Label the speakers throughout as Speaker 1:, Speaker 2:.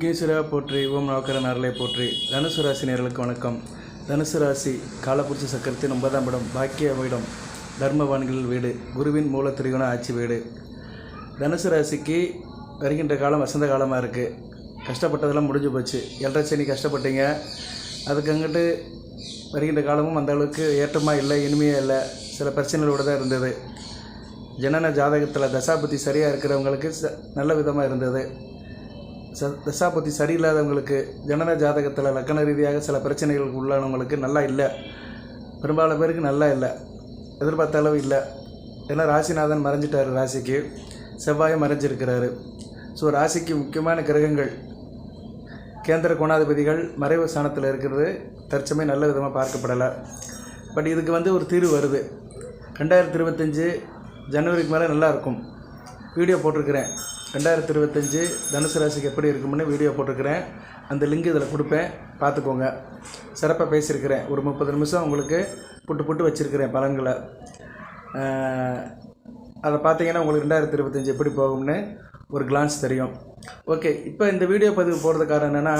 Speaker 1: விக்னேஸ்வரா போற்றி ஓம் நவக்கரன் அருளை போற்றி. தனுசு ராசி நேர்களுக்கு வணக்கம். தனுசு ராசி காலப்புருஷ சக்கரத்தின் ஒன்பதாம் இடம் பாக்கிய இடம் தர்மவான்கள் வீடு குருவின் மூல திரிகுண ஆட்சி வீடு. தனுசு ராசிக்கு வருகின்ற காலம் வசந்த காலமாக இருக்குது கஷ்டப்பட்டதெல்லாம் முடிஞ்சு போச்சு. ஏழரை சனி கஷ்டப்பட்டீங்க. அதுக்கு அங்கிட்டு வருகின்ற காலமும் அந்த அளவுக்கு ஏற்றமாக இல்லை இனிமையாக இல்லை. சில பிரச்சனைகளோடு தான் இருந்தது. ஜனன ஜாதகத்தில் தசாபுத்தி சரியாக இருக்கிறவங்களுக்கு ச நல்ல விதமாக இருந்தது. ச தசாபுத்தி சரியில்லாதவங்களுக்கு ஜனன ஜாதகத்தில் லக்கண ரீதியாக சில பிரச்சனைகளுக்கு உள்ளானவங்களுக்கு நல்லா இல்லை. பெரும்பாலும் பேருக்கு நல்லா இல்லை. எதிர்பார்த்த அளவு இல்லை. ஏன்னா ராசிநாதன் மறைஞ்சிட்டார் ராசிக்கு. செவ்வாயும் மறைஞ்சிருக்கிறாரு. ஸோ ராசிக்கு முக்கியமான கிரகங்கள் கேந்திர கோணாதிபதிகள் மறைவு ஸ்தானத்தில் இருக்கிறது. தற்சமயம் நல்ல விதமாக பார்க்கப்படலை. பட் இதுக்கு வந்து ஒரு தீர்வு வருது. ரெண்டாயிரத்தி இருபத்தஞ்சி ஜனவரிக்கு மேலே நல்லாயிருக்கும் வீடியோ போட்டிருக்கிறேன். ரெண்டாயிரத்தி இருபத்தஞ்சி தனுசு ராசிக்கு எப்படி இருக்கும்னு வீடியோ போட்டிருக்கிறேன். அந்த லிங்க் இதில் கொடுப்பேன். பார்த்துக்கோங்க. சிறப்பாக பேசியிருக்கிறேன். ஒரு முப்பது நிமிஷம் உங்களுக்கு புட்டு புட்டு வச்சுருக்கிறேன் பலன்களை அதை பார்த்தீங்கன்னா உங்களுக்கு ரெண்டாயிரத்தி இருபத்தஞ்சி எப்படி போகும்னு ஒரு கிளான்ஸ் தெரியும். ஓகே இப்போ இந்த வீடியோ பதிவு போடுறது காரணம் என்னென்னா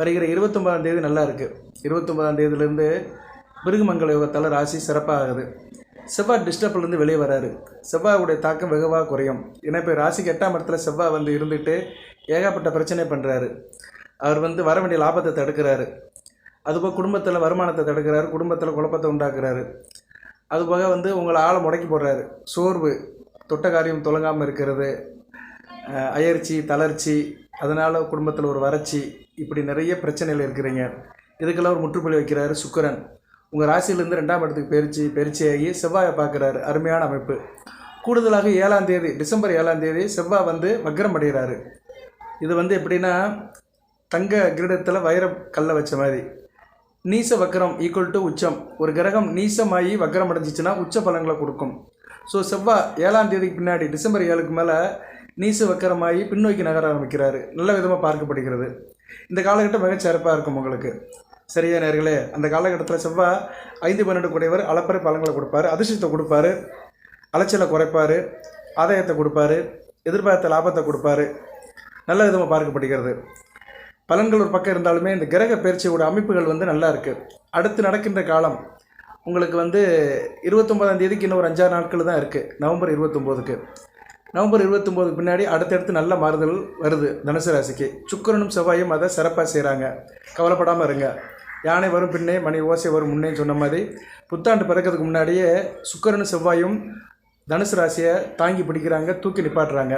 Speaker 1: வருகிற இருபத்தொம்பதாம் தேதி நல்லா இருக்குது இருபத்தொம்பதாம் தேதியிலேருந்து மிருகமங்கல யோகத்தால் ராசி சிறப்பாகுது. செவ்வாய் டிஸ்டர்ப்லேருந்து வெளியே வராரு. செவ்வாயுடைய தாக்கம் வெகுவாக குறையும். ஏன்னா இப்போ ராசிக்கு எட்டாம் இடத்துல செவ்வாய் வந்து இருந்துட்டு ஏகப்பட்ட பிரச்சனை பண்ணுறாரு அவர் வந்து வர வேண்டிய லாபத்தை தடுக்கிறாரு. அதுபோக குடும்பத்தில் வருமானத்தை தடுக்கிறாரு. குடும்பத்தில் குழப்பத்தை உண்டாக்குறாரு. அதுபோக வந்து உங்களை ஆளை முடக்கி போடுறாரு. சோர்வு தொட்ட காரியம் தொடங்காமல் இருக்கிறது அயற்சி தளர்ச்சி அதனால் குடும்பத்தில் ஒரு வறட்சி இப்படி நிறைய பிரச்சனைகள் இருக்கிறீங்க. இதுக்கெல்லாம் ஒரு முற்றுப்புள்ளி வைக்கிறாரு சுக்கரன். உங்கள் ராசியிலேருந்து ரெண்டாம் இடத்துக்கு பெருச்சி பெருச்சியாகி செவ்வாயை பார்க்குறாரு. அருமையான அமைப்பு. கூடுதலாக ஏழாம் தேதி டிசம்பர் ஏழாம் தேதி செவ்வாய் வந்து வக்ரம் அடைகிறாரு. இது வந்து எப்படின்னா தங்க கிரீடத்தில் வைர கல்லை வச்ச மாதிரி. நீச வக்கரம் ஈக்குவல் டு உச்சம். ஒரு கிரகம் நீசமாகி வக்கரம் அடைஞ்சிச்சுன்னா உச்ச பலன்களை கொடுக்கும். ஸோ செவ்வாய் ஏழாம் தேதிக்கு பின்னாடி டிசம்பர் ஏழுக்கு மேலே நீச வக்கரமாகி பின்னோக்கி நகர ஆரம்பிக்கிறாரு. நல்ல விதமாக பார்க்கப்படுகிறது. இந்த காலகட்டம் மிக சிறப்பாக இருக்கும் உங்களுக்கு. சரியா நேர்களே அந்த காலகட்டத்தில் செவ்வாய் ஐந்து பன்னெண்டு கூடியவர் அளப்பறை பழங்களை கொடுப்பாரு அதிர்ஷ்டத்தை கொடுப்பாரு அலைச்சலை குறைப்பார் ஆதாயத்தை கொடுப்பாரு எதிர்பார்த்த லாபத்தை கொடுப்பாரு. நல்ல விதமாக பார்க்கப்படுகிறது. பலன்கள் ஒரு பக்கம் இருந்தாலுமே இந்த கிரக பயிற்சியோட அமைப்புகள் வந்து நல்லா இருக்குது அடுத்து நடக்கின்ற காலம் உங்களுக்கு வந்து இருபத்தொம்போதாம் தேதிக்கு இன்னும் ஒரு அஞ்சாறு நாட்கள் தான் இருக்குது நவம்பர் இருபத்தொம்போதுக்கு நவம்பர் இருபத்தொம்போதுக்கு பின்னாடி அடுத்தடுத்து நல்ல மாறுதல் வருது தனுசு ராசிக்கு. சுக்கரனும் செவ்வாயும் அதை சிறப்பாக செய்கிறாங்க கவலைப்படாமல் இருங்க. யானை வரும் பின்னே மணி ஓசை வரும் முன்னே சொன்ன மாதிரி புத்தாண்டு பிறக்கிறதுக்கு முன்னாடியே சுக்கிரனும் செவ்வாயும் தனுசு ராசியை தாங்கி பிடிக்கிறாங்க தூக்கி நிப்பாட்டுறாங்க.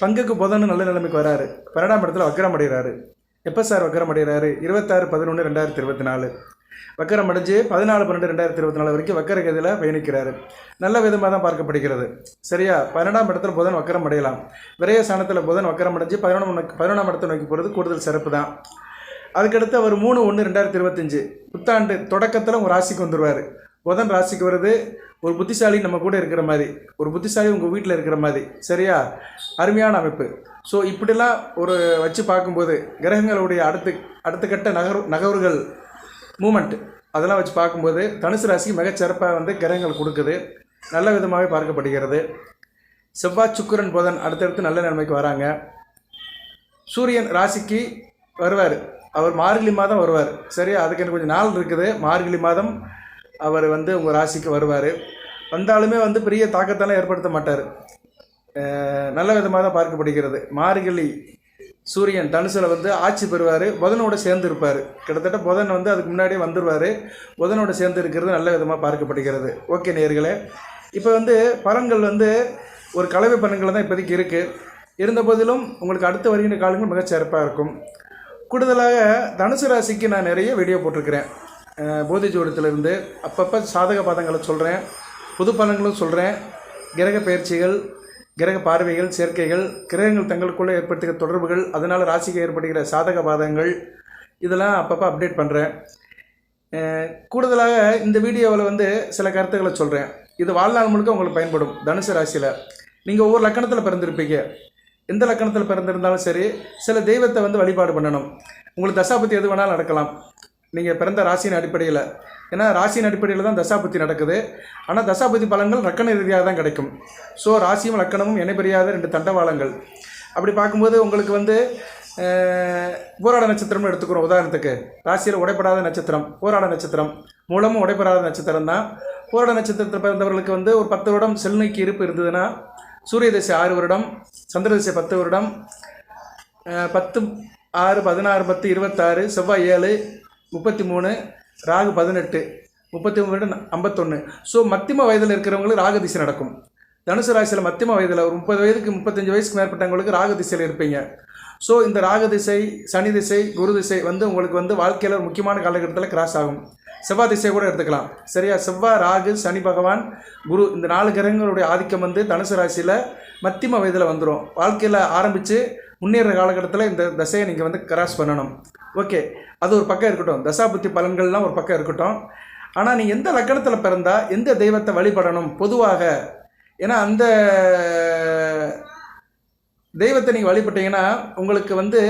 Speaker 1: பங்குக்கு புதன் நல்ல நிலைமைக்கு வராரு. பன்னெண்டாம் இடத்துல வக்கரம் அடைகிறாரு. எப்போ சார் வக்கரம் அடைகிறாரு? இருபத்தாறு பதினொன்று ரெண்டாயிரத்தி இருபத்தி நாலு வக்கரம் அடைஞ்சு பதினாலு பன்னெண்டு ரெண்டாயிரத்தி இருபத்தி நாலு வரைக்கும் வக்கர கதியில் பயணிக்கிறாரு. நல்ல விதமாக தான் பார்க்கப்படுகிறது. சரியா? பன்னெண்டாம் இடத்துல புதன் வக்கரம் அடையலாம். விரைய ஸ்தானத்தில் புதன் வக்கரம் அடைஞ்சு பதினொன்று பதினொன்றாம் இடத்தை நோக்கி போகிறது கூடுதல் சிறப்பு தான் அதுக்கடுத்து அவர் மூணு ஒன்று ரெண்டாயிரத்தி இருபத்தஞ்சு. புத்தாண்டு தொடக்கத்தில் உங்கள் ராசிக்கு வந்துடுவார் புதன் ராசிக்கு வருது. ஒரு புத்திசாலி நம்ம கூட இருக்கிற மாதிரி. ஒரு புத்திசாலி உங்கள் வீட்டில் இருக்கிற மாதிரி. சரியா? அருமையான அமைப்பு. ஸோ இப்படிலாம் ஒரு வச்சு பார்க்கும்போது கிரகங்களுடைய அடுத்து அடுத்த கட்ட நகர் நகர்வுகள் மூமெண்ட் அதெல்லாம் வச்சு பார்க்கும்போது தனுசு ராசிக்கு மிகச்சிறப்பாக வந்து கிரகங்கள் கொடுக்குது. நல்ல விதமாகவே பார்க்கப்படுகிறது. செவ்வாய் சுக்கிரன் புதன் அடுத்தடுத்து நல்ல நிலைமைக்கு வராங்க. சூரியன் ராசிக்கு வருவார். அவர் மார்கழி மாதம் வருவார். சரி அதுக்கு எனக்கு கொஞ்சம் நாள் இருக்குது. மார்கழி மாதம் அவர் வந்து உங்கள் ராசிக்கு வருவார். வந்தாலுமே வந்து பெரிய தாக்கத்தெல்லாம் ஏற்படுத்த மாட்டார். நல்ல விதமாக தான் பார்க்கப்படுகிறது. மார்கழி சூரியன் தனுசில் வந்து ஆட்சி பெறுவார். புதனோட சேர்ந்து இருப்பார். கிட்டத்தட்ட புதன் வந்து அதுக்கு முன்னாடியே வந்துடுவார் புதனோட சேர்ந்து இருக்கிறது நல்ல விதமாக பார்க்கப்படுகிறது. ஓகே நேர்களே இப்போ வந்து பலன்கள் வந்து ஒரு கலவை பலன்கள் தான் இப்போதைக்கு இருக்குது இருந்த போதிலும் உங்களுக்கு அடுத்து வருகின்ற காலங்கள் மிகச்சிறப்பாக இருக்கும். கூடுதலாக தனுசு ராசிக்கு நான் நிறைய வீடியோ போட்டிருக்கிறேன். போதி ஜோடத்திலிருந்து அப்பப்போ சாதக பாதங்களை சொல்கிறேன் புது பலன்களும் சொல்கிறேன் கிரக பயிற்சிகள் கிரக பார்வைகள் சேர்க்கைகள் கிரகங்கள் தங்களுக்குள்ளே ஏற்படுத்துகிற தொடர்புகள் அதனால் ராசிக்கு ஏற்படுகிற சாதக பாதங்கள் இதெல்லாம் அப்பப்போ அப்டேட் பண்ணுறேன் கூடுதலாக இந்த வீடியோவில் வந்து சில கருத்துக்களை சொல்கிறேன் இது வாழ்நாள் முழுக்க உங்களுக்கு பயன்படும் தனுசு ராசியில். நீங்கள் ஒவ்வொரு லக்கணத்தில் பிறந்திருப்பீங்க. எந்த லக்கணத்தில் பிறந்திருந்தாலும் சரி சில தெய்வத்தை வந்து வழிபாடு பண்ணணும். உங்களுக்கு தசாபத்தி எது வேணாலும் நடக்கலாம். நீங்கள் பிறந்த ராசியின் அடிப்படையில். ஏன்னா ராசியின் அடிப்படையில் தான் தசாபத்தி நடக்குது. ஆனால் தசாபத்தி பலன்கள் லக்கண ரீதியாக தான் கிடைக்கும். ஸோ ராசியும் லக்கணமும் இணைபெரியாத ரெண்டு தண்டவாளங்கள். அப்படி பார்க்கும்போது உங்களுக்கு வந்து போராட நட்சத்திரம்னு எடுத்துக்கிறோம் உதாரணத்துக்கு. ராசியில் உடைப்படாத நட்சத்திரம் போராட நட்சத்திரம். மூலமும் உடைப்படாத நட்சத்திரம் தான் போராட நட்சத்திரத்தில் பிறந்தவர்களுக்கு வந்து ஒரு பத்து வருடம் செல்நோக்கி இருப்பு இருந்ததுன்னா சூரிய திசை ஆறு வருடம் சந்திர தசை பத்து வருடம் பத்து ஆறு பதினாறு பத்து இருபத்தாறு செவ்வாய் ஏழு முப்பத்தி மூணு ராகு பதினெட்டு முப்பத்தி மூணு ஐம்பத்தொன்று ஸோ மத்தியம வயதில் இருக்கிறவங்களுக்கு ராகு திசை நடக்கும். தனுசு ராசியில் மத்தியம வயதில் ஒரு முப்பது வயதுக்கு முப்பத்தஞ்சு வயசுக்கு மேற்பட்டவங்களுக்கு ராகு திசையில் இருப்பீங்க. ஸோ இந்த ராகு திசை சனி திசை குரு திசை வந்து உங்களுக்கு வந்து வாழ்க்கையில் ஒரு முக்கியமான காலகட்டத்தில் கிராஸ் ஆகும். செவ்வாய் திசை கூட எடுத்துக்கலாம். சரியா? செவ்வாய் ராகு சனி பகவான் குரு இந்த நாலு கிரகங்களுடைய ஆதிக்கம் வந்து தனுசு ராசியில் மத்தியம வயதில் வந்துடும் வாழ்க்கையில் ஆரம்பித்து முன்னேற காலகட்டத்தில் இந்த தசையை நீங்கள் வந்து கிராஸ் பண்ணணும். ஓகே அது ஒரு பக்கம் இருக்கட்டும். தசாபுத்தி பலன்கள்லாம் ஒரு பக்கம் இருக்கட்டும். ஆனால் நீங்கள் எந்த லக்கணத்தில் பிறந்தா எந்த தெய்வத்தை வழிபடணும்? பொதுவாக ஏன்னா அந்த தெய்வத்தை நீங்கள் வழிபட்டீங்கன்னா உங்களுக்கு வந்து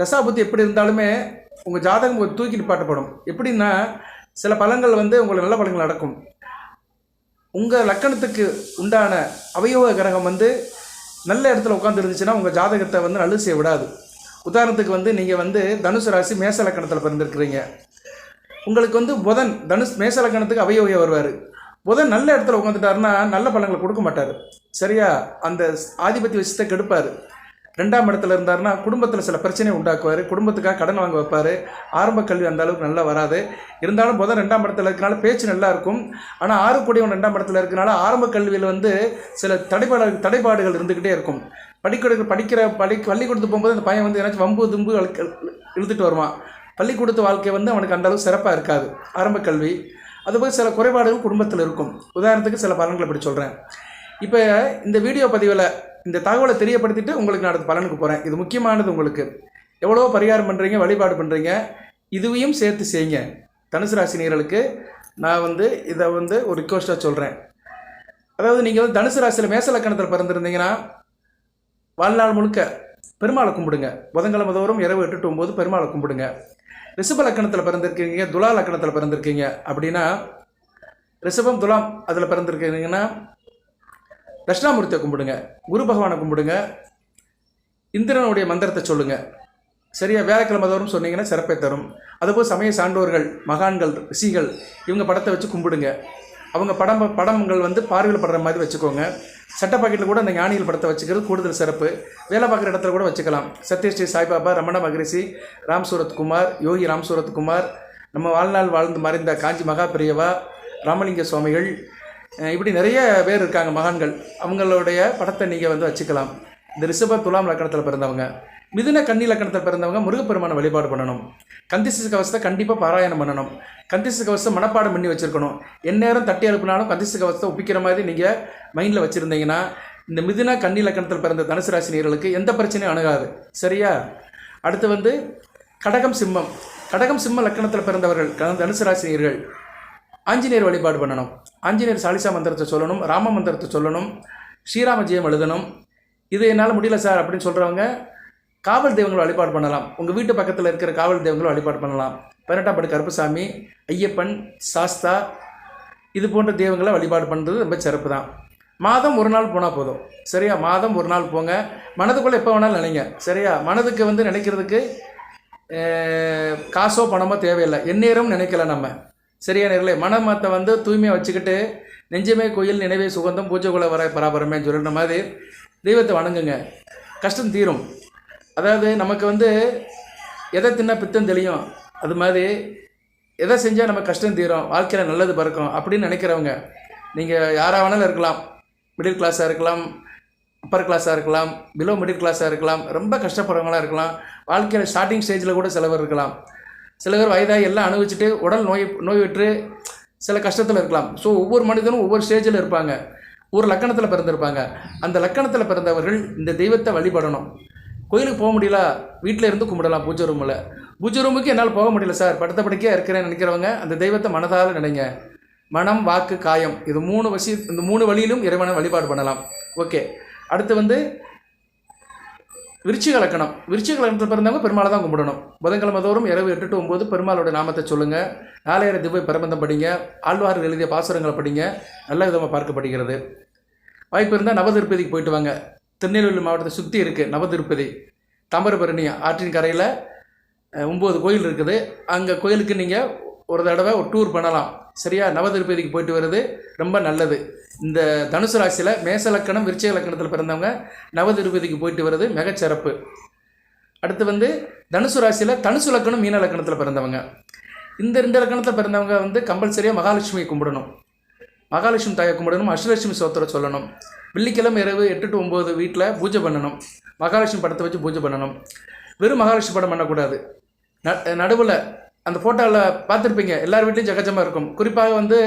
Speaker 1: தசாபுத்தி எப்படி இருந்தாலுமே உங்கள் ஜாதகம் தூக்கி நிப்பாட்டப்படும் எப்படின்னா சில பலன்கள் வந்து உங்களுக்கு நல்ல பலன்கள் நடக்கும் உங்கள் லக்கணத்துக்கு உண்டான அவயோக கிரகம் வந்து நல்ல இடத்துல உட்காந்து இருந்துச்சுன்னா உங்கள் ஜாதகத்தை வந்து நல்லு செய்ய விடாது. உதாரணத்துக்கு வந்து நீங்கள் வந்து தனுசு ராசி மேச லக்கணத்தில் பிறந்திருக்கிறீங்க. உங்களுக்கு வந்து புதன் தனுஷ் மேச லக்கணத்துக்கு அவயோகியா வருவார். புதன் நல்ல இடத்துல உட்காந்துட்டாருன்னா நல்ல பழங்களை கொடுக்க மாட்டார். சரியா? அந்த ஆதிபத்திய விஷயத்தை கெடுப்பார். ரெண்டாம் இடத்துல இருந்தார்னா குடும்பத்தில் சில பிரச்சனையை உண்டாக்குவார். குடும்பத்துக்காக கடன் வாங்க வைப்பார். ஆரம்ப கல்வி அந்த அளவுக்கு நல்லா வராது. இருந்தாலும் புதன் ரெண்டாம் இடத்துல இருக்கனால பேச்சு நல்லா இருக்கும். ஆனால் ஆறு கூடியவன் ரெண்டாம் இடத்துல இருக்கனால ஆரம்ப கல்வியில் வந்து சில தடைபாடு தடைபாடுகள் இருந்துக்கிட்டே இருக்கும். படிக்கிற படிக்கிற படி பள்ளிக்கூடத்துக்கு போகும்போது அந்த பையன் வந்து ஏதாச்சும் வம்பு தும்பு இழுத்துட்டு வருவான். பள்ளிக்கூடத்து வாழ்க்கை வந்து அவனுக்கு அந்த அளவுக்கு சிறப்பாக இருக்காது. ஆரம்ப கல்வி. அதுபோல் சில குறைபாடுகள் குடும்பத்தில் இருக்கும். உதாரணத்துக்கு சில பலன்களை இப்படி சொல்கிறேன் இப்போ இந்த வீடியோ பதிவில் இந்த தகவலை தெரியப்படுத்திட்டு உங்களுக்கு நான் அடுத்த பலனுக்கு போகிறேன் இது முக்கியமானது உங்களுக்கு. எவ்வளோ பரிகாரம் பண்ணுறீங்க வழிபாடு பண்ணுறீங்க இதுவையும் சேர்த்து செய்யுங்க. தனுசு ராசி நேர்களுக்கு நான் வந்து இதை வந்து ஒரு ரிக்வஸ்ட்டாக சொல்கிறேன் அதாவது நீங்கள் வந்து தனுசு ராசியில் மேச லக்கணத்தில் பிறந்திருந்தீங்கன்னா வாழ்நாள் முழுக்க பெருமாளை கும்பிடுங்க. புதன்கிழமை தோறும் இரவு எட்டு ஒம்பது பெருமாளை கும்பிடுங்க. ரிஷப லக்கணத்தில் பிறந்திருக்கீங்க துலா லக்கணத்தில் பிறந்திருக்கீங்க அப்படின்னா ரிஷபம் துலாம் அதில் பிறந்திருக்கீங்கன்னா தட்சிணாமூர்த்தியை கும்பிடுங்க குரு பகவானை கும்பிடுங்க இந்திரனுடைய மந்திரத்தை சொல்லுங்க. சரியா? வியாழக்கிழமை தோறும் சொன்னீங்கன்னா சிறப்பை தரும். அதுபோல் சமய சான்றோர்கள் மகான்கள் ரிஷிகள் இவங்க படத்தை வச்சு கும்பிடுங்க. அவங்க படம் படங்கள் வந்து பார்வையில் படுற மாதிரி வச்சுக்கோங்க. சட்ட பாக்கெட்டில் கூட அந்த ஞானிகள் படத்தை வச்சுக்கிறது கூடுதல் சிறப்பு. வேலை பார்க்குற இடத்துல கூட வச்சுக்கலாம். சத்யஸ்ரீ சாய்பாபா ரமண மகரிஷி ராம் குமார் யோகி ராம் குமார் நம்ம வாழ்நாள் வாழ்ந்து மறைந்த காஞ்சி மகா பிரியவா ராமலிங்க சுவாமிகள் இப்படி நிறைய பேர் இருக்காங்க மகான்கள். அவங்களுடைய படத்தை நீங்கள் வந்து வச்சுக்கலாம். இந்த ரிஷப துலாம் லக்கணத்தில் பிறந்தவங்க மிதுன கன்னி லக்கணத்தில் பிறந்தவங்க முருகப்பெருமான வழிபாடு பண்ணணும். கந்திசு கவசத்தை கண்டிப்பாக பாராயணம் பண்ணணும். கந்திசு கவசம் மனப்பாடம் பண்ணி வச்சுருக்கணும். எந்நேரம் தட்டி அனுப்பினாலும் கந்திசு கவசத்தை ஒப்பிக்கிற மாதிரி நீங்கள் மைண்டில் வச்சுருந்தீங்கன்னா இந்த மிதுன கன்னி லக்கணத்தில் பிறந்த தனுசு ராசி நேர்களுக்கு எந்த பிரச்சனையும் அணுகாது. சரியா? அடுத்து வந்து கடகம் சிம்மம். கடகம் சிம்ம லக்கணத்தில் பிறந்தவர்கள் தனுசு ராசினியர்கள் ஆஞ்சநேயர் வழிபாடு பண்ணணும். ஆஞ்சநேயர் சாலிசா மந்திரத்தை சொல்லணும் ராம மந்திரத்தை சொல்லணும் ஸ்ரீராம ஜெயம் எழுதணும். இது என்னால் முடியல சார் அப்படின்னு சொல்கிறவங்க காவல் தெய்வங்களை வழிபாடு பண்ணலாம். உங்கள் வீட்டு பக்கத்தில் இருக்கிற காவல் தெய்வங்களை வழிபாடு பண்ணலாம். பதினெட்டாம் படி கருப்பசாமி ஐயப்பன் சாஸ்தா இது போன்ற தெய்வங்களை வழிபாடு பண்ணுறது ரொம்ப சிறப்பு தான். மாதம் ஒரு நாள் போனால் போதும். சரியா? மாதம் ஒரு நாள் போங்க. மனதுக்குள்ளே எப்போ வேணாலும் நினைங்க. சரியா? மனதுக்கு வந்து நினைக்கிறதுக்கு காசோ பணமோ தேவையில்லை. எந்நேரம் நினைக்கல நம்ம. சரியா நேர்களே மனமத்தை வந்து தூய்மையாக வச்சுக்கிட்டு நெஞ்சமே கோயில் நினைவே சுகந்தம் பூஜை குல வர பராபரமே சொல்கிற மாதிரி தெய்வத்தை வணங்குங்க. கஷ்டம் தீரும். அதாவது நமக்கு வந்து எதை தின்னா பித்தம் தெளியும். அது மாதிரி எதை செஞ்சால் நம்ம கஷ்டம் தீரும். வாழ்க்கையில் நல்லது பறக்கும் அப்படின்னு நினைக்கிறவங்க. நீங்கள் யாராக வேணாலும் இருக்கலாம். மிடில் கிளாஸாக இருக்கலாம் அப்பர் கிளாஸாக இருக்கலாம் பிலோ மிடில் கிளாஸாக இருக்கலாம் ரொம்ப கஷ்டப்படுறவங்களா இருக்கலாம். வாழ்க்கையில் ஸ்டார்டிங் ஸ்டேஜில் கூட செலவு இருக்கலாம். சில பேர் வயதாக எல்லாம் அனுபவிச்சுட்டு உடல் நோய் நோய் விட்டு சில கஷ்டத்தில் இருக்கலாம். ஸோ ஒவ்வொரு மனிதனும் ஒவ்வொரு ஸ்டேஜில் இருப்பாங்க. ஒரு லக்கணத்தில் பிறந்திருப்பாங்க. அந்த லக்கணத்தில் பிறந்தவர்கள் இந்த தெய்வத்தை வழிபடணும். கோயிலுக்கு போக முடியல வீட்டில் இருந்து கும்பிடலாம் பூஜை ரூமில் பூஜை ரூமுக்கு என்னால் போக முடியல சார். படுத்த படிக்கையாக இருக்கிறேன்னு நினைக்கிறவங்க அந்த தெய்வத்தை மனதால் நினைங்க. மனம் வாக்கு காயம். இது மூணு வசி இந்த மூணு வழியிலும் இறைவனை வழிபாடு பண்ணலாம். ஓகே அடுத்து வந்து விருச்சிக லக்கணம். விருச்சிக லக்கணத்தில் பிறந்தவங்க பெருமாளை தான் கும்பிடணும். புதன்கிழமை தோறும் இரவு எட்டு to ஒம்பது பெருமாளோட நாமத்தை சொல்லுங்கள் நாளையர திவ்ய பிரபந்தம் படிங்க. ஆழ்வார் எழுதிய பாசுரங்களை படிங்க. நல்ல விதமாக பார்க்கப்படுகிறது வாய்ப்பு இருந்தால் நவதிருப்பதிக்கு போயிட்டு வாங்க. திருநெல்வேலி மாவட்டத்தை சுற்றி இருக்குது நவதிருப்பதி. தாமிரபரணி ஆற்றின் கரையில் ஒம்பது கோயில் இருக்குது. அங்கே கோயிலுக்கு நீங்கள் ஒரு தடவை ஒரு டூர் பண்ணலாம். சரியா? நவதிருப்பதிக்கு போயிட்டு வர்றது ரொம்ப நல்லது. இந்த தனுசு ராசியில் மேச லக்கணம் விருச்ச லக்கணத்தில் பிறந்தவங்க நவதிருப்பதிக்கு போயிட்டு வர்றது மிகச்சிறப்பு அடுத்து வந்து தனுசு ராசியில் தனுசு லக்கணம் மீன லக்கணத்தில் பிறந்தவங்க. இந்த ரெண்டு லக்கணத்தில் பிறந்தவங்க வந்து கம்பல்சரியாக மகாலட்சுமியை கும்பிடணும். மகாலட்சுமி தாயை கும்பிடணும் அஷ்டலட்சுமி சோத்திர சொல்லணும். வெள்ளிக்கிழமை இரவு எட்டு டு ஒம்பது வீட்டில் பூஜை பண்ணணும். மகாலட்சுமி படத்தை வச்சு பூஜை பண்ணணும். வெறும் மகாலட்சுமி படம் பண்ணக்கூடாது. ந நடுவில் அந்த ஃபோட்டோவில் பார்த்துருப்பீங்க. எல்லார் வீட்லேயும் ஜகஜமாக இருக்கும். குறிப்பாக வந்து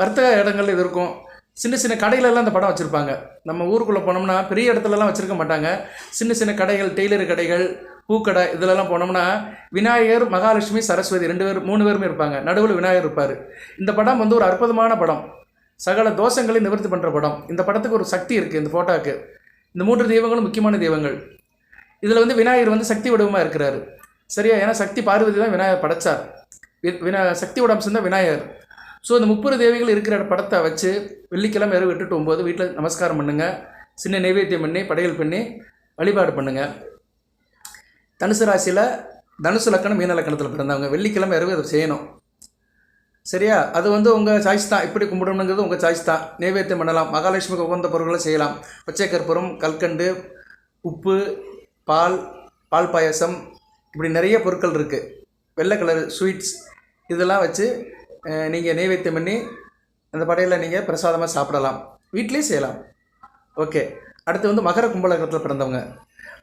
Speaker 1: வர்த்தக இடங்கள் இது இருக்கும். சின்ன சின்ன கடைகளெல்லாம் அந்த படம் வச்சுருப்பாங்க. நம்ம ஊருக்குள்ளே போனோம்னா பெரிய இடத்துலலாம் வச்சுருக்க மாட்டாங்க. சின்ன சின்ன கடைகள் டெய்லர் கடைகள் பூக்கடை இதிலெல்லாம் போனோம்னா விநாயகர் மகாலட்சுமி சரஸ்வதி ரெண்டு பேர் மூணு பேருமே இருப்பாங்க. நடுவில் விநாயகர் இருப்பார். இந்த படம் வந்து ஒரு அற்புதமான படம். சகல தோஷங்களை நிவர்த்தி பண்ணுற படம். இந்த படத்துக்கு ஒரு சக்தி இருக்குது இந்த ஃபோட்டோவுக்கு இந்த மூன்று தெய்வங்களும் முக்கியமான தெய்வங்கள். இதில் வந்து விநாயகர் வந்து சக்தி வடிவமாக இருக்கிறாரு. சரியா? ஏன்னா சக்தி பார்வதி தான் விநாயகர் படைச்சார். வினா சக்தியோட அம்சம் தான் விநாயகர். ஸோ இந்த முப்பது தேவிகள் இருக்கிற படத்தை வச்சு வெள்ளிக்கிழமை இரவு எட்டு ஒம்போது ஒம்பது வீட்டில் நமஸ்காரம் பண்ணுங்கள் சின்ன நைவேத்தியம் பண்ணி படையல் பண்ணி வழிபாடு பண்ணுங்கள் தனுசு ராசியில் தனுசு லக்கணம் மீன லக்கணத்தில் பிறந்தவங்க. வெள்ளிக்கிழமை இரவு அதை செய்யணும். சரியா? அது வந்து உங்கள் சாய்ஸ் தான். இப்படி கும்பிடணுங்கிறது உங்கள் சாய்ஸ் தான். நைவேத்தியம் பண்ணலாம். மகாலட்சுமிக்கு உகந்த பொருட்களை செய்யலாம். பச்சை கற்பூரம் கல்கண்டு உப்பு பால் பால் பாயசம் இப்படி நிறைய பொருட்கள் இருக்குது வெள்ளை கலர் ஸ்வீட்ஸ் இதெல்லாம் வச்சு நீங்கள் நெய்வேத்தியம் பண்ணி அந்த படையில் நீங்கள் பிரசாதமாக சாப்பிடலாம். வீட்லேயும் செய்யலாம். ஓகே. அடுத்து வந்து மகர கும்பலக்கணத்தில் பிறந்தவங்க.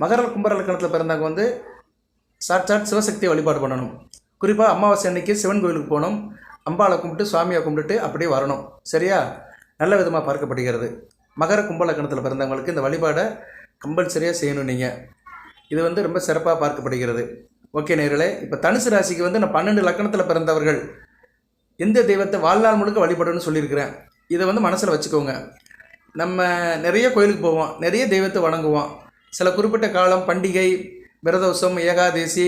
Speaker 1: மகர கும்பலக்கணத்தில் பிறந்தவங்க வந்து சாட்சாட் சிவசக்தியை வழிபாடு பண்ணணும். குறிப்பாக அமாவாசை அன்னைக்கு சிவன் கோயிலுக்கு போகணும். அம்பாவை கும்பிட்டு சுவாமியை கும்பிட்டுட்டு அப்படியே வரணும். சரியா? நல்ல விதமாக பார்க்கப்படுகிறது. மகர கும்பலக்கணத்தில் பிறந்தவங்களுக்கு இந்த வழிபாடை கம்பல்சரியாக செய்யணும் நீங்கள் இது வந்து ரொம்ப சிறப்பாக பார்க்கப்படுகிறது. ஓகே நேர்களே இப்போ தனுசு ராசிக்கு வந்து நான் பன்னெண்டு லக்கணத்தில் பிறந்தவர்கள். எந்த தெய்வத்தை வாழ்நாள் முழுக்க வழிபடணும்னு சொல்லியிருக்கிறேன். இதை வந்து மனசில் வச்சுக்கோங்க. நம்ம நிறைய கோயிலுக்கு போவோம் நிறைய தெய்வத்தை வணங்குவோம். சில குறிப்பிட்ட காலம் பண்டிகை விரதோஷம் ஏகாதேசி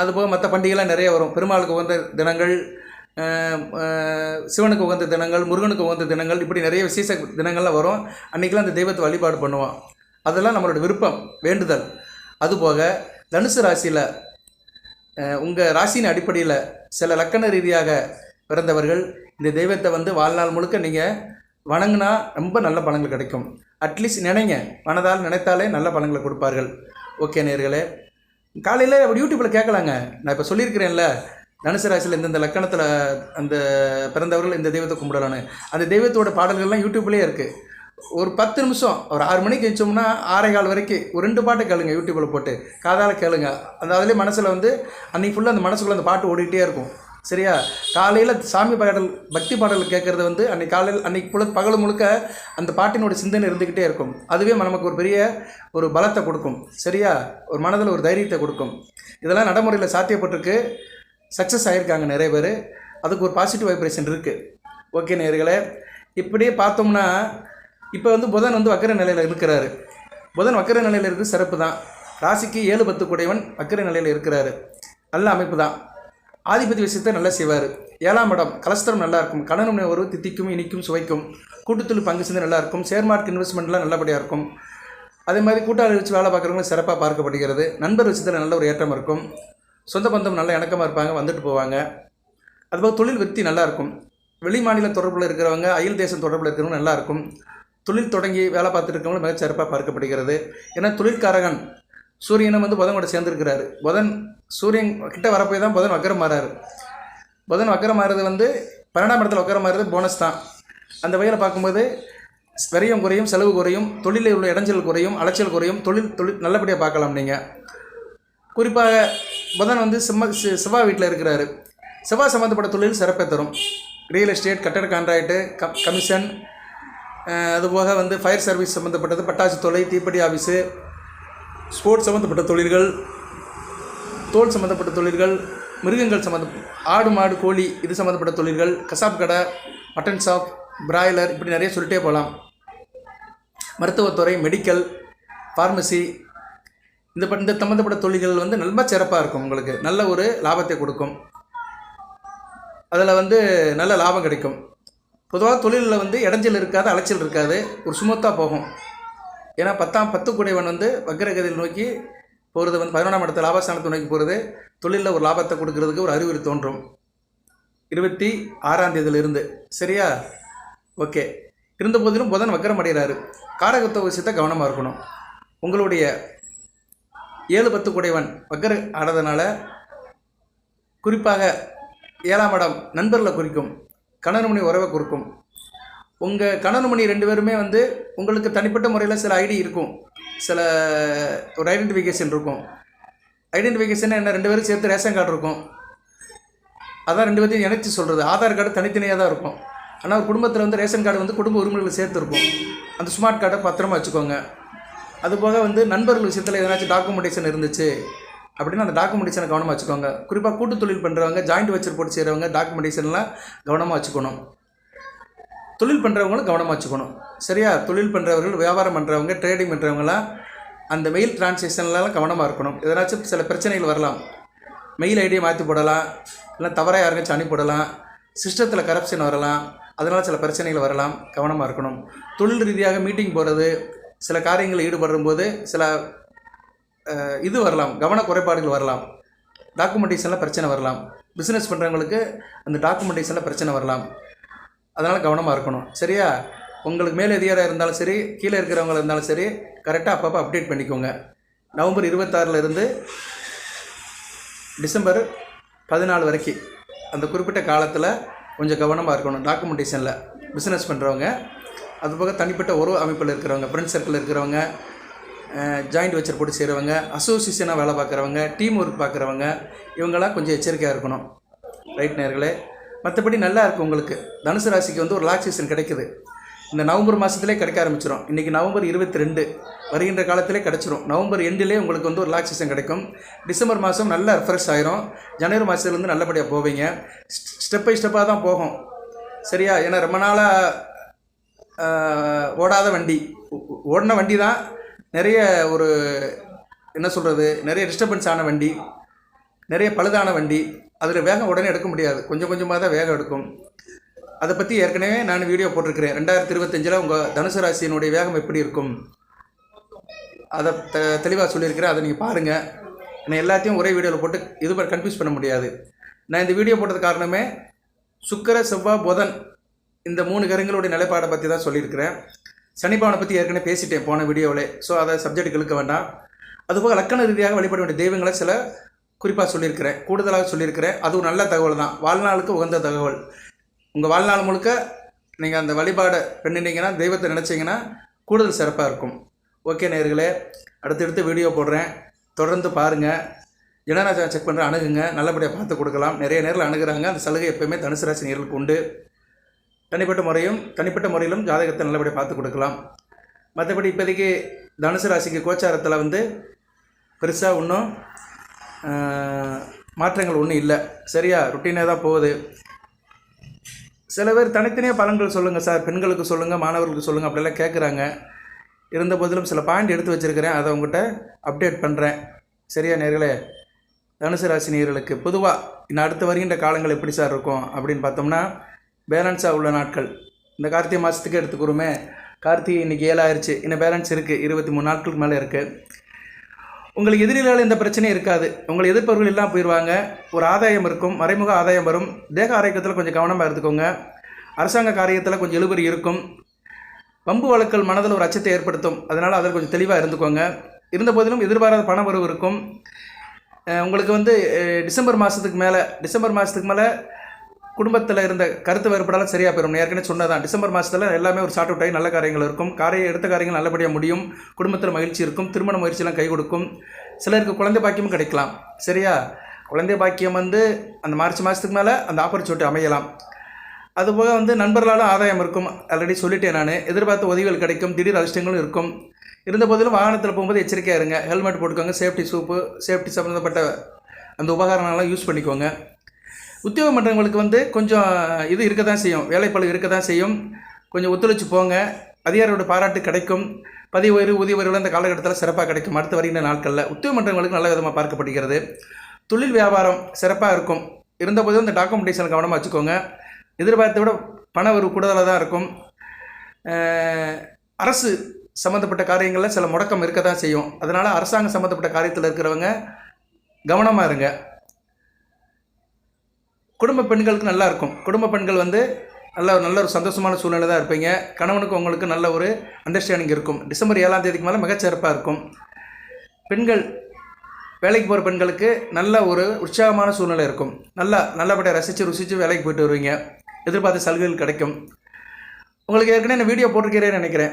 Speaker 1: அதுபோக மற்ற பண்டிகைலாம் நிறைய வரும். பெருமாளுக்கு உகந்த தினங்கள் சிவனுக்கு உகந்த தினங்கள் முருகனுக்கு உகந்த தினங்கள் இப்படி நிறைய விசேஷ தினங்கள்லாம் வரும். அன்றைக்கெலாம் அந்த தெய்வத்தை வழிபாடு பண்ணுவோம். அதெல்லாம் நம்மளோட விருப்பம் வேண்டுதல். அதுபோக தனுசு ராசியில் உங்கள் ராசியின் அடிப்படையில் சில லக்கண ரீதியாக பிறந்தவர்கள் இந்த தெய்வத்தை வந்து வாழ்நாள் முழுக்க நீங்கள் வணங்கினா ரொம்ப நல்ல பலன்கள் கிடைக்கும். அட்லீஸ்ட் நினைங்க மனதால் நினைத்தாலே நல்ல பலன்களை கொடுப்பார்கள். ஓகே நேர்களே காலையில் அப்படி யூடியூப்பில் கேட்கலாங்க. நான் இப்போ சொல்லியிருக்கிறேன்ல தனுசு ராசியில் இந்தந்த லக்கணத்தில் அந்த பிறந்தவர்கள் இந்த தெய்வத்தை கும்பிடலான்னு அந்த தெய்வத்தோட பாடல்கள்லாம் யூடியூப்லேயே இருக்குது ஒரு பத்து நிமிஷம் ஒரு ஆறு மணிக்கு வச்சோம்னா ஆறே கால் வரைக்கும் ஒரு ரெண்டு பாட்டு கேளுங்க யூடியூப்பில் போட்டு. காதால் கேளுங்க. அந்த அதுலேயே மனசில் வந்து அன்றைக்கி ஃபுல்லாக அந்த மனசுக்குள்ளே அந்த பாட்டு ஓடிக்கிட்டே இருக்கும். சரியா? காலையில் சாமி பாடல் பக்தி பாடல் கேட்குறது வந்து அன்றைக்கி காலையில் அன்றைக்கி புல பகல் முழுக்க அந்த பாட்டினோட சிந்தனை இருந்துக்கிட்டே இருக்கும். அதுவே நமக்கு ஒரு பெரிய ஒரு பலத்தை கொடுக்கும். சரியா? ஒரு மனதில் ஒரு தைரியத்தை கொடுக்கும். இதெல்லாம் நடைமுறையில் சாத்தியப்பட்டிருக்கு. சக்ஸஸ் ஆகியிருக்காங்க நிறைய பேர். அதுக்கு ஒரு பாசிட்டிவ் வைப்ரேஷன் இருக்குது ஓகே நேர்களே இப்படியே பார்த்தோம்னா இப்போ வந்து புதன் வந்து வக்கர நிலையில் இருக்கிறாரு. புதன் வக்கர நிலையில் இருக்கிறது சிறப்பு தான். ராசிக்கு ஏழு பத்து குடையவன் வக்கர நிலையில் இருக்கிறாரு. நல்ல அமைப்பு தான். ஆதிபதி விஷயத்தை நல்லா செய்வார். ஏழாம் இடம் கலஸ்தரம் நல்லா இருக்கும். கணவன் ஒரு தித்திக்கும் இனிக்கும் சுவைக்கும். கூட்டுத்தொழில் பங்கு சேர்ந்து நல்லா இருக்கும். ஷேர் மார்க்கெட் இன்வெஸ்ட்மெண்ட்லாம் நல்லபடியாக இருக்கும். அதே மாதிரி கூட்டாளி வச்சு வேலை பார்க்குறவங்களும் சிறப்பாக பார்க்கப்படுகிறது. நண்பர் விஷயத்தில் நல்ல ஒரு ஏற்றம் இருக்கும். சொந்த பந்தம் நல்ல இணக்கமாக இருப்பாங்க வந்துட்டு போவாங்க. அதுபோக தொழில் விருத்தி நல்லாயிருக்கும் வெளி மாநில தொடர்பில் இருக்கிறவங்க அயல் தேசம் தொடர்பில் இருக்கிறவங்க நல்லா இருக்கும். தொழில் தொடங்கி வேலை பார்த்துட்டு இருக்கவங்களும் மிகச் சிறப்பாக பார்க்கப்படுகிறது. ஏன்னா தொழிற்காரகன் சூரியனும் வந்து புதன் கூட சேர்ந்துருக்கிறாரு. புதன் சூரியன் கிட்ட வரப்போய் தான் புதன் வக்கரம் மாறாரு புதன் வக்கரம் மாறுறது வந்து பன்னெண்டாம் இடத்துல வக்கரம் மாறுறது போனஸ் தான். அந்த வகையில் பார்க்கும்போது விரையும் குறையும் செலவு குறையும் தொழிலில் உள்ள இடைஞ்சல் குறையும் அலைச்சல் குறையும் தொழில் தொழில் நல்லபடியாக பார்க்கலாம் நீங்கள் குறிப்பாக புதன் வந்து சிம்ம சி- செவ்வாய் வீட்டில் இருக்கிறாரு. செவ்வாய் சம்மந்தப்பட்ட தொழில் சிறப்பை தரும். ரியல் எஸ்டேட் கட்டட கான்ட்ராக்டு கம் கமிஷன் அதுபோக வந்து ஃபயர் சர்வீஸ் சம்மந்தப்பட்டது பட்டாசு தொலை தீப்பெட்டி ஆஃபீஸு ஸ்போர்ட்ஸ் சம்மந்தப்பட்ட தொழில்கள் தோல் சம்மந்தப்பட்ட தொழில்கள் மிருகங்கள் சம்மந்த ஆடு மாடு கோழி இது சம்மந்தப்பட்ட தொழில்கள் கசாப் கடை மட்டன் ஷாப் பிராய்லர் இப்படி நிறைய சொல்லிட்டே போகலாம். மருத்துவத்துறை மெடிக்கல் ஃபார்மசி இந்த ப- இந்த சம்மந்தப்பட்ட தொழில்கள் வந்து ரொம்ப சிறப்பாக இருக்கும் உங்களுக்கு. நல்ல ஒரு லாபத்தை கொடுக்கும். அதில் வந்து நல்ல லாபம் கிடைக்கும். பொதுவாக தொழிலில் வந்து இடைஞ்சல் இருக்காது அலைச்சல் இருக்காது. ஒரு சுமத்தாக போகும். ஏன்னா பத்தாம் பத்து குடைவன் வந்து வக்கரகதியில் நோக்கி போகிறது வந்து பதினொன்றாம் இடத்துல லாபஸ்தானத்தை நோக்கி போகிறது தொழிலில் ஒரு லாபத்தை கொடுக்கறதுக்கு ஒரு அறிகுறி தோன்றும். இருபத்தி ஆறாம் தேதியிலிருந்து. சரியா? ஓகே. இருந்த போதிலும் புதன் வக்கரம் அடைகிறாரு. காரகத்துவ விஷயத்தை கவனமாக இருக்கணும். உங்களுடைய ஏழு பத்து குடைவன் வக்கர ஆனதுனால குறிப்பாக ஏழாம் இடம் நண்பர்களை குறிக்கும். கணவன்மணி உறவை கொடுக்கும் உங்கள் கணவன்மணி ரெண்டு பேருமே வந்து உங்களுக்கு தனிப்பட்ட முறையில் சில ஐடி இருக்கும். சில ஒரு ஐடென்டிஃபிகேஷன் இருக்கும். ஐடென்டிஃபிகேஷன் என்ன? ரெண்டு பேரும் சேர்த்து ரேஷன் கார்டு இருக்கும். அதான் ரெண்டு பேர்த்தையும் இணைச்சி சொல்கிறது ஆதார் கார்டு தனித்தனியாக தான் இருக்கும். ஆனால் குடும்பத்தில் வந்து ரேஷன் கார்டு வந்து குடும்ப உரிமைகளை சேர்த்துருக்கும் அந்த ஸ்மார்ட் கார்டை பத்திரமா வச்சுக்கோங்க. அதுபோக வந்து நண்பர்கள் விஷயத்தில் எதனாச்சும் டாக்குமெண்டேஷன் இருந்துச்சு. அப்படின்னா அந்த டாக்குமெண்டேஷனை கவனமாக வச்சுக்கோங்க. குறிப்பாக கூட்டு தொழில் பண்ணுறவங்க ஜாயிண்ட் வச்சர் போட்டு செய்கிறவங்க டாக்குமெண்டேஷன்லாம் கவனமாக வச்சுக்கணும். தொழில் பண்ணுறவங்களும் கவனமாக வச்சுக்கணும். சரியா? தொழில் பண்ணுறவர்கள் வியாபாரம் பண்ணுறவங்க ட்ரேடிங் பண்ணுறவங்களாம் அந்த மெயில் டிரான்சேக்ஷன்லாம் கவனமாக இருக்கணும். எதனாச்சும் சில பிரச்சனைகள் வரலாம். மெயில் ஐடியை மாற்றி போடலாம். இல்லை தவறாக யாருக்காச்சும் அனுப்பிவிடலாம் சிஸ்டத்தில் கரப்ஷன் வரலாம். அதனால் சில பிரச்சனைகள் வரலாம். கவனமாக இருக்கணும். தொழில் ரீதியாக மீட்டிங் போகிறது சில காரியங்களில் ஈடுபடும் போது சில இது வரலாம். கவன குறைபாடுகள் வரலாம். டாக்குமெண்டேஷனில் பிரச்சனை வரலாம். பிஸ்னஸ் பண்ணுறவங்களுக்கு அந்த டாக்குமெண்டேஷனில் பிரச்சனை வரலாம். அதனால் கவனமாக இருக்கணும். சரியா? உங்களுக்கு மேல் அதிகாரம் இருந்தாலும் சரி கீழே இருக்கிறவங்க இருந்தாலும் சரி கரெக்டாக அப்பப்போ அப்டேட் பண்ணிக்கோங்க. நவம்பர் இருபத்தாறுல இருந்து டிசம்பர் பதினாலு வரைக்கும் அந்த குறிப்பிட்ட காலத்தில் கொஞ்சம் கவனமாக இருக்கணும். டாக்குமெண்டேஷனில் பிஸ்னஸ் பண்ணுறவங்க அதுபோக தனிப்பட்ட உறவு அமைப்பில் இருக்கிறவங்க ஃப்ரெண்ட் சர்க்கிள் இருக்கிறவங்க ஜாயிண்ட் வெச்சர் போட்டு செய்கிறவங்க அசோசியேஷனாக வேலை பார்க்குறவங்க டீம் ஒர்க் பார்க்குறவங்க இவங்கெல்லாம் கொஞ்சம் எச்சரிக்கையாக இருக்கணும். ரைட் நேர்களே மற்றபடி நல்லா இருக்கும் உங்களுக்கு. தனுசு ராசிக்கு வந்து ஒரு ரிலாக்ஸேஷன் கிடைக்குது. இந்த நவம்பர் மாதத்துலேயே கிடைக்க ஆரம்பிச்சிடும் இன்றைக்கி நவம்பர் இருபத்தி ரெண்டு வருகின்ற காலத்திலே கிடச்சிரும். நவம்பர் எண்டிலே உங்களுக்கு வந்து ஒரு ரிலாக்ஸேஷன் கிடைக்கும். டிசம்பர் மாதம் நல்லா ரெஃப்ரெஷ் ஆயிரும். ஜனவரி மாதத்துலேருந்து நல்லபடியாக போவீங்க. ஸ்டெப் பை ஸ்டெப்பாக தான் போகும். சரியா? ஏன்னா ரொம்ப நாளாக ஓடாத வண்டி. ஓடின வண்டி தான் நிறைய ஒரு என்ன சொல்கிறது நிறைய டிஸ்டர்பன்ஸ் ஆன வண்டி நிறைய பழுதான வண்டி அதில் வேகம் உடனே எடுக்க முடியாது. கொஞ்சம் கொஞ்சமாக தான் வேகம் எடுக்கும். அதை பற்றி ஏற்கனவே நான் வீடியோ போட்டிருக்கிறேன். ரெண்டாயிரத்தி இருபத்தஞ்சில் உங்கள் தனுசு ராசியினுடைய வேகம் எப்படி இருக்கும்? அதை த தெளிவாக சொல்லியிருக்கிறேன். அதை நீங்கள் பாருங்கள் நான் எல்லாத்தையும் ஒரே வீடியோவில் போட்டு இது மாதிரி கன்ஃபியூஸ் பண்ண முடியாது. நான் இந்த வீடியோ போட்டது காரணமே சுக்கர செவ்வாய் புதன் இந்த மூணு கிரகங்களுடைய நிலைப்பாடை பற்றி தான் சொல்லியிருக்கிறேன். சனிபவனை பற்றி ஏற்கனவே பேசிட்டேன் போன வீடியோவில். ஸோ அதை சப்ஜெக்ட் இழுக்க வேண்டாம். அதுபோக லக்கண ரீதியாக வழிபட வேண்டிய தெய்வங்களை சில குறிப்பாக சொல்லியிருக்கிறேன். கூடுதலாக சொல்லியிருக்கிறேன். அதுவும் நல்ல தகவல் தான். வாழ்நாளுக்கு உகந்த தகவல். உங்கள் வாழ்நாள் முழுக்க நீங்கள் அந்த வழிபாடை பண்ணிட்டீங்கன்னா தெய்வத்தை நினச்சிங்கன்னா கூடுதல் சிறப்பாக இருக்கும். ஓகே நேர்களே. அடுத்தடுத்து வீடியோ போடுறேன். தொடர்ந்து பாருங்கள் ஜனராஜா செக் பண்ணுற அணுகுங்க. நல்லபடியாக பார்த்து கொடுக்கலாம். நிறைய நேரில் அணுகிறாங்க. அந்த சலுகை எப்பயுமே தனுசு ராசி நேர்களுக்கு உண்டு. தனிப்பட்ட முறையும் தனிப்பட்ட முறையிலும் ஜாதகத்தை நல்லபடியாக பார்த்து கொடுக்கலாம். மற்றபடி இப்போதைக்கு தனுசு ராசிக்கு கோச்சாரத்தில் வந்து பெருசாக ஒன்றும் மாற்றங்கள் ஒன்றும் இல்லை. சரியா? ருட்டீனாக தான் போகுது. சில பேர் தனித்தனியாக பலன்கள் சொல்லுங்கள் சார். பெண்களுக்கு சொல்லுங்கள் மாணவர்களுக்கு சொல்லுங்கள் அப்படிலாம் கேட்குறாங்க இருந்த போதிலும் சில பாயிண்ட் எடுத்து வச்சுருக்கிறேன். அதை உங்கள்கிட்ட அப்டேட் பண்ணுறேன் சரியா நேர்களே? தனுசு ராசி நேர்களுக்கு பொதுவாக இன்னும் அடுத்து வருகின்ற காலங்கள் எப்படி சார் இருக்கும் அப்படின்னு பார்த்தோம்னா பேலன்ஸாக உள்ள நாட்கள். இந்த கார்த்திகை மாதத்துக்கு எடுத்துக்கிறோமே கார்த்திகை இன்றைக்கி ஏழாயிருச்சு. இன்னும் பேலன்ஸ் இருக்குது இருபத்தி மூணு நாட்களுக்கு மேலே இருக்குது உங்களுக்கு எதிரிகளால் எந்த பிரச்சனையும் இருக்காது. உங்களை எதிர்ப்பவர்கள் எல்லாம் போயிடுவாங்க ஒரு ஆதாயம் இருக்கும். மறைமுக ஆதாயம் வரும். தேக ஆரோக்கியத்தில் கொஞ்சம் கவனமாக இருந்துக்கோங்க. அரசாங்க காரியத்தில் கொஞ்சம் இழுபறி இருக்கும். வம்பு வழக்கல் மனதில் ஒரு அச்சத்தை ஏற்படுத்தும். அதனால் அதில் கொஞ்சம் தெளிவாக இருந்துக்கோங்க. இருந்த போதிலும் எதிர்பாராத பண வரவு இருக்கும். உங்களுக்கு வந்து டிசம்பர் மாதத்துக்கு மேலே டிசம்பர் மாதத்துக்கு மேலே குடும்பத்தில் இருந்த கருத்து வேறுபாடெல்லாம் சரியாக போயிடும் ஏற்கனவே சொன்னதான் டிசம்பர் மாதத்தில் எல்லாமே ஒரு ஷார்ட் அவுட் ஆகி நல்ல காரியங்கள் இருக்கும். காரிய எடுத்த காரியங்கள் நல்லபடியாக முடியும். குடும்பத்தில் மகிழ்ச்சி இருக்கும். திருமண முயற்சியெல்லாம் கை கொடுக்கும். சிலருக்கு குழந்தை பாக்கியமும் கிடைக்கலாம். சரியா? குழந்தை பாக்கியம் வந்து அந்த மார்ச் மாதத்துக்கு மேலே அந்த ஆப்பர்ச்சுனிட்டி அமையலாம். அதுபோக வந்து நண்பர்களாலும் ஆதாயம் இருக்கும். ஆல்ரெடி சொல்லிட்டேன் நான். எதிர்பார்த்த உதவிகள் கிடைக்கும். திடீர் அதிர்ஷ்டங்களும் இருக்கும். இருந்த போதிலும் வாகனத்தில் போகும்போது எச்சரிக்கையாக இருங்க. ஹெல்மெட் போட்டுக்கோங்க. சேஃப்டி சூப்பு சேஃப்டி சம்மந்தப்பட்ட அந்த உபகரணங்கள்லாம் யூஸ் பண்ணிக்கோங்க. உத்தியோக மன்றங்களுக்கு வந்து கொஞ்சம் இது இருக்க தான் செய்யும். வேலைப்பளு இருக்க தான் செய்யும். கொஞ்சம் ஒத்துழைச்சு போங்க. அதிகாரியோட பாராட்டு கிடைக்கும். பதிவு உயர்வு ஊதிய உயர்வு அந்த காலகட்டத்தில் சிறப்பாக கிடைக்கும். அடுத்து வருகின்ற நாட்களில் உத்தியோக மன்றங்களுக்கு நல்ல விதமாக பார்க்கப்படுகிறது. தொழில் வியாபாரம் சிறப்பாக இருக்கும். இருந்தபோதும் இந்த டாக்குமெண்டேஷன் கவனமாக வச்சுக்கோங்க. எதிர்பார்த்த விட பண ஒரு கூடுதலாக தான் இருக்கும். அரசு சம்மந்தப்பட்ட காரியங்களில் சில முடக்கம் இருக்க தான் செய்யும். அதனால் அரசாங்கம் சம்மந்தப்பட்ட காரியத்தில் இருக்கிறவங்க கவனமாக இருங்க. குடும்ப பெண்களுக்கு நல்லா இருக்கும். குடும்ப பெண்கள் வந்து நல்ல நல்ல ஒரு சந்தோஷமான சூழ்நிலை தான் இருப்பீங்க. கணவனுக்கு உங்களுக்கு நல்ல ஒரு அண்டர்ஸ்டாண்டிங் இருக்கும். டிசம்பர் ஏழாம் தேதிக்கு மேலே மிகச்சிறப்பாக இருக்கும். பெண்கள் வேலைக்கு போகிற பெண்களுக்கு நல்ல ஒரு உற்சாகமான சூழ்நிலை இருக்கும். நல்லா நல்லபடியாக ரசித்து ருசித்து வேலைக்கு போயிட்டு வருவீங்க. எதிர்பார்த்த சலுகைகள் கிடைக்கும். உங்களுக்கு ஏற்கனவே நான் வீடியோ போட்டிருக்கிறேன்னு நினைக்கிறேன்.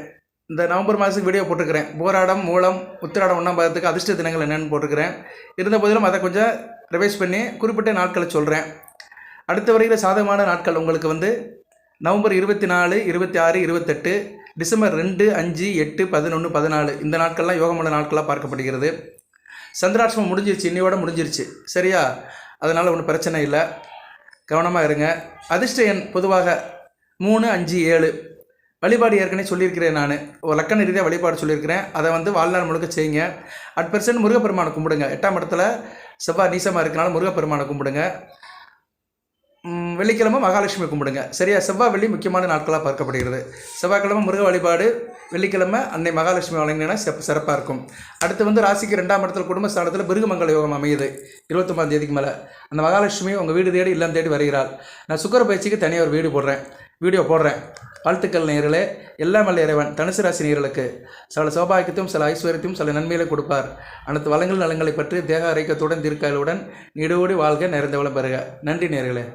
Speaker 1: இந்த நவம்பர் மாதத்துக்கு வீடியோ போட்டிருக்கிறேன். போராடம் மூலம் உத்திராடம் ஒன்றாம் பாதத்துக்கு அதிர்ஷ்ட தினங்கள் என்னென்னு போட்டிருக்கிறேன். இருந்த போதிலும் அதை கொஞ்சம் ரிவைஸ் பண்ணி குறிப்பிட்ட நாட்களை சொல்கிறேன் அடுத்து வருகிற சாதகமான நாட்கள் உங்களுக்கு வந்து நவம்பர் இருபத்தி நாலு இருபத்தி ஆறு இருபத்தெட்டு டிசம்பர் ரெண்டு அஞ்சு எட்டு பதினொன்று பதினாலு. இந்த நாட்கள்லாம் யோகமுள்ள நாட்களாக பார்க்கப்படுகிறது. சந்திராட்சமம் முடிஞ்சிருச்சு இன்னையோட முடிஞ்சிருச்சு. சரியா? அதனால் ஒன்றும் பிரச்சனை இல்லை. கவனமாக இருங்க. அதிர்ஷ்ட எண் பொதுவாக மூணு அஞ்சு ஏழு. வழிபாடு ஏற்கனவே சொல்லியிருக்கிறேன் நான். ஒரு லக்கண ரீதியாக வழிபாடு சொல்லியிருக்கிறேன். அதை வந்து வாழ்நாள் முழுக்க செய்யுங்க. அட் பர்சன்ட் முருகப்பெருமானை கும்பிடுங்க. எட்டாம் இடத்துல செவ்வாய் நீசமாக இருக்கனால முருகப்பெருமானை கும்பிடுங்க. வெள்ளிக்கிழமை மகாலட்சுமி கும்பிடுங்க. சரியா? செவ்வாய் வெள்ளி முக்கியமான நாட்களாக பார்க்கப்படுகிறது. செவ்வாய்க்கிழமை முருக வழிபாடு வெள்ளிக்கிழமை அன்னை மகாலட்சுமி வழங்கினா சிறப்பு சிறப்பாக இருக்கும். அடுத்து வந்து ராசிக்கு ரெண்டாம் இடத்துல குடும்பஸ்தானத்தில் பிருகுமங்கல யோகம் அமையுது. இருபத்தொம்பதாம் தேதிக்கு மேலே. அந்த மகாலட்சுமி உங்கள் வீடு தேடி இல்லம் தேடி வருகிறாள். நான் சுக்கர பயிற்சிக்கு தனியாக ஒரு வீடு போடுறேன். வீடியோ போடுறேன். வாழ்த்துக்கள் நேர்களே எல்லாம் வல்ல இறைவன். தனுசு ராசி நேர்களுக்கு சில சௌபாகியத்தையும் சில ஐஸ்வர்யத்தையும் சில நன்மைகளை கொடுப்பார். அனைத்து வளங்கள் நலங்களை பற்றி தேக ஆரோக்கியத்துடன் தீர்க்காயலுடன் நீடோடி வாழ்க நிறைந்த வளம் பெறுக. நன்றி நேர்களே